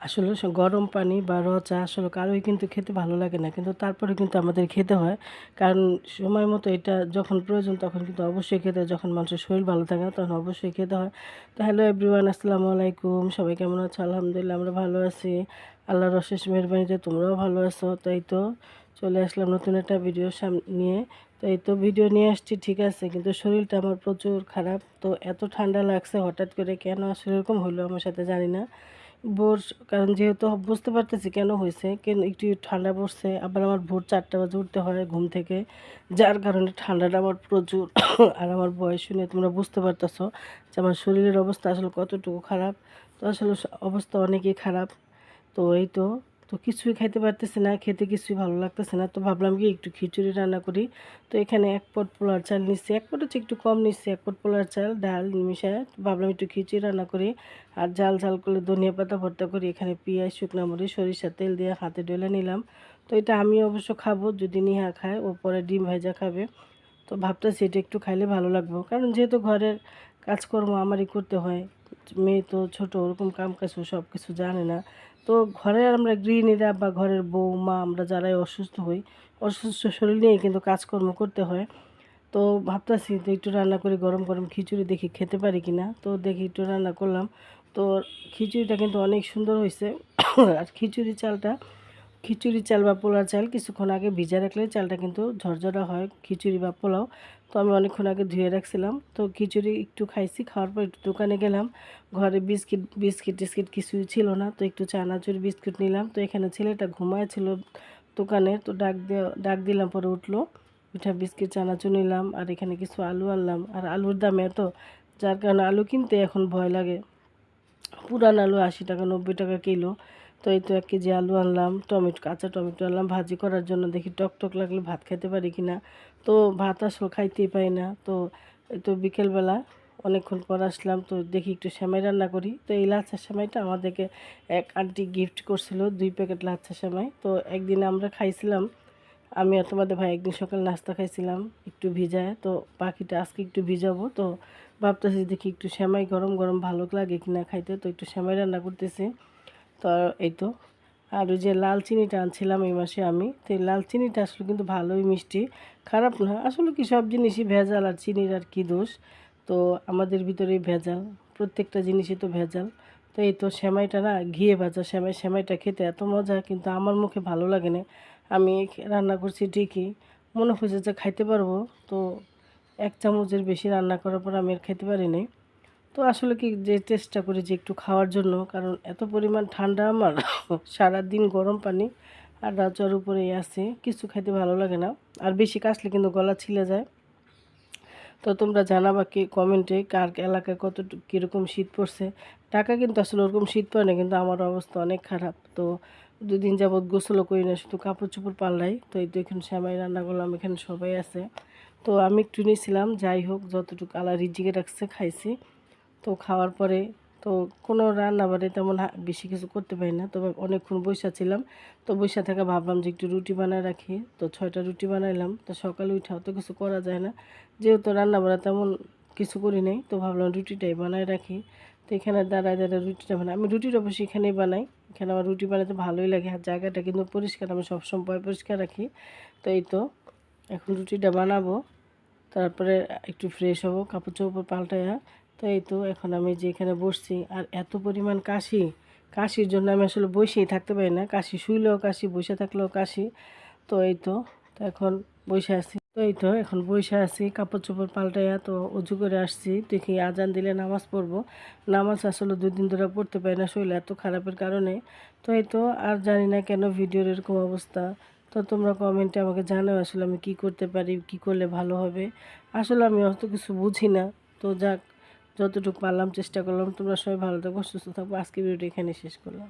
আসলে গরম পানি বা র চা আসলে কারোই কিন্তু খেতে ভালো লাগে না। কিন্তু তারপরে কিন্তু আমাদের খেতে হয়। কারণ সময় মতো এটা যখন প্রয়োজন তখন কিন্তু অবশ্যই খেতে হয়। যখন মানুষের শরীর ভালো থাকে না তখন অবশ্যই খেতে হয়। তো হ্যালো এভরিওয়ান আসসালামু আলাইকুম। সবাই কেমন আছো? আলহামদুলিল্লাহ, আমরা ভালো আছি। আল্লাহর অশেষ মেহরবানিতে তোমরাও ভালো আছো। তাই তো চলে আসলাম নতুন একটা ভিডিও নিয়ে। তো এই তো ভিডিও নিয়ে আসছি, ঠিক আছে। কিন্তু শরীরটা আমার প্রচুর খারাপ। তো এত ঠান্ডা লাগছে, হঠাৎ করে কেন আসলে এরকম হলো আমার সাথে জানি না। ভোর, কারণ যেহেতু বুঝতে পারতেছি কেন হয়েছে, কেন একটু ঠান্ডা পড়ছে, আবার আমার ভোর চারটা বাজে উঠতে হয় ঘুম থেকে, যার কারণে ঠান্ডাটা আমার প্রচুর, আর আমার বয়স শুনে তোমরা বুঝতে পারতেছ যে আমার শরীরের অবস্থা আসলে কতটুকু খারাপ। তো আসলে অবস্থা অনেকই খারাপ। তো এই তো তো কিছুই খাইতে পারতেছি না, খেতে কিছুই ভালো লাগতেছে না। তো ভাবলাম কি একটু খিচুড়ি রান্না করি। তো এখানে এক পট পোলার চাল নিচ্ছি এক পট হচ্ছে একটু কম নিচ্ছি এক পট পোলার চাল, ডাল মিশায় ভাবলাম একটু খিচুড়ি রান্না করি। আর জাল ঝাল করলে ধনিয়া পাতা ভর্তা করি, এখানে পেঁয়াজ, শুকনো মরিচ, সরিষার তেল দিয়ে হাতে ডলে নিলাম। তো এটা আমি অবশ্য খাব, যদি নিহা খায়, ও পরে ডিম ভাজা খাবে। তো ভাবতেছি এটা একটু খাইলে ভালো লাগবে। কারণ যেহেতু ঘরের কাজকর্ম আমারই করতে হয়, মেয়ে তো ছোট, ওরকম কাম কাজ সব কিছু জানে না। তো ঘরে আমরা গৃহিণীরা বা ঘরের বউ মা আমরা যারাই অসুস্থ হই, অসুস্থ শরীর নিয়ে কিন্তু কাজকর্ম করতে হয়। তো ভাবতেছি তো একটু রান্না করে গরম গরম খিচুড়ি দেখি খেতে পারি কি না তো দেখি একটু রান্না করলাম। তো খিচুড়িটা কিন্তু অনেক সুন্দর হয়েছে আর খিচুড়ি চালটা খিচুড়ি চাল বা পোলার চাল কিছুক্ষণ আগে ভিজা রাখলে চালটা কিন্তু ঝরঝরা হয়, খিচুড়ি বা পোলাও। তো আমি অনেকক্ষণ আগে ধুয়ে রাখছিলাম। তো খিচুড়ি একটু খাইছি, খাওয়ার পর একটু দোকানে গেলাম। ঘরে বিস্কিট বিস্কিট টিস্কিট কিছুই ছিল না। তো একটু চানাচুর বিস্কিট নিলাম। তো এখানে ছেলেটা ঘুমায় দোকানে। তো ডাক দিয়ে, ডাক দিলাম, পরে উঠল। পিঠা বিস্কিট চানাচুর নিলাম। আর এখানে কিছু আলু আনলাম। আর আলুর দাম এত, যার কারণে আলু কিনতে এখন ভয় লাগে। পুরান আলু আশি টাকা, নব্বই টাকা কিলো। তো এই তো এক কেজি আলু আনলাম, টমেটো, কাঁচা টমেটো আনলাম। ভাজি করার জন্য দেখি টক টক লাগলে ভাত খেতে পারি কি না তো ভাত আসলে খাইতেই পাই না। তো এই তো বিকেলবেলা অনেকক্ষণ পর আসলাম, তো দেখি একটু সেমাই রান্না করি। তো এই লাচ্ছা সেমাইটা আমাদেরকে এক আন্টি গিফট করছিল, দুই প্যাকেট লাচ্ছা সেমাই। তো একদিন আমরা খাইছিলাম আমি আর তোমাদের ভাই একদিন সকাল নাস্তা খাইছিলাম, একটু ভিজায়, তো পাখিটা আজকে একটু ভিজাবো, তো ভাবতেছি দেখি একটু সেমাই গরম গরম ভালো লাগে কিনা খাইতে, তো একটু সেমাই রান্না করতেছি। তো এই তো। আর ওই যে লাল চিনিটা আনছিলাম এই মাসে আমি, তো এই লাল চিনিটা আসলে কিন্তু ভালোই মিষ্টি, খারাপ না, আসলে কি সব জিনিসই ভেজাল আর চিনির আর কি দোষ, তো আমাদের ভিতরে ভেজাল, প্রত্যেকটা জিনিসই তো ভেজাল, তো এই তো সেমাইটা না, ঘিয়ে ভাজা সেমাই, সেমাইটা খেতে এত মজা, কিন্তু আমার মুখে ভালো লাগে না। আমি রান্না করছি ঠিকই। মনে হয়েছে যে খাইতে পারব। তো এক চামচের বেশি রান্না করার পর আমি আর খেতে পারিনি। তো আসলে কি যে চেষ্টা করি যে একটু খাওয়ার জন্য, কারণ এত পরিমাণ ঠান্ডা আমার সারা দিন গরম পানি আর রাজার উপরেই আসে কিছু খাইতে ভালো লাগে না। আর বেশি কাশলে কিন্তু গলা ছিলে যায়। তো তোমরা জানাবা কি কমেন্টে কার এলাকায় কত কীরকম শীত পড়ছে। টাকা কিন্তু আসলে ওরকম শীত পড়ে না, কিন্তু আমার অবস্থা অনেক খারাপ। তো দুদিন যাবৎ গোসলও করি না, শুধু কাপড় চোপড় পাল্লাই। তো এই তো এখানে শ্যামাই রান্না করলাম, এখানে সবাই আছে। তো আমি একটু নিয়েছিলাম যাই হোক, যতটুকু আলা রিজিকে রাখছে, খাইছি। তো খাওয়ার পরে তো কোনো রান্না বাড়ি তেমন বেশি কিছু করতে পারি না। তবে অনেকক্ষণ বৈশা ছিলাম। তো বৈশা থেকে ভাবলাম যে একটু রুটি বানায় রাখি। তো ছয়টা রুটি বানাইলাম। তো সকালে উঠে অত কিছু করা যায় না। যেহেতু রান্না বাড়া তেমন কিছু করি নাই, তো ভাবলাম রুটিটাই বানায় রাখি। তো এখানে দাঁড়ায় দাঁড়ায় রুটিটা বানাই। আমি রুটিটা অবশ্যই এখানেই বানাই। এখানে আমার রুটি বানাতে ভালোই লাগে। আর জায়গাটা কিন্তু পরিষ্কার। আমি সবসময় পরিষ্কার রাখি। তো এই তো, এখন রুটিটা বানাবো। তারপরে একটু ফ্রেশ হব কাপড় চোপড় পাল্টাইয়া তো এই তো এখন আমি যে এখানে বসছি, আর এত পরিমাণ কাশি, কাশির জন্য আমি আসলে বসেই থাকতে পারি না। কাশি শুইলেও কাশি, বসে থাকলেও কাশি। তো এই তো তো এখন বসে আছি। তো এই তো, এখন বসে আছি কাপড় চোপড় পাল্টাইয়া তো উজু করে আসছি। দেখি আজান দিলে নামাজ পড়ব। নামাজ আসলে দুই দিন ধরে পড়তে পারি না শরীর এত খারাপের কারণে। তো এই তো, আর জানি না কেন ভিডিওর এরকম অবস্থা। তো তোমরা কমেন্টে আমাকে জানাও আসলে আমি কি করতে পারি, কি করলে ভালো হবে। আসলে আমি অত কিছু বুঝি না। তো যাক যতটুকু পারলাম চেষ্টা করলাম। তোমরা সবাই ভালো থাকো, সুস্থ থাকব আজকে ভিডিওটি এখানে শেষ করলাম।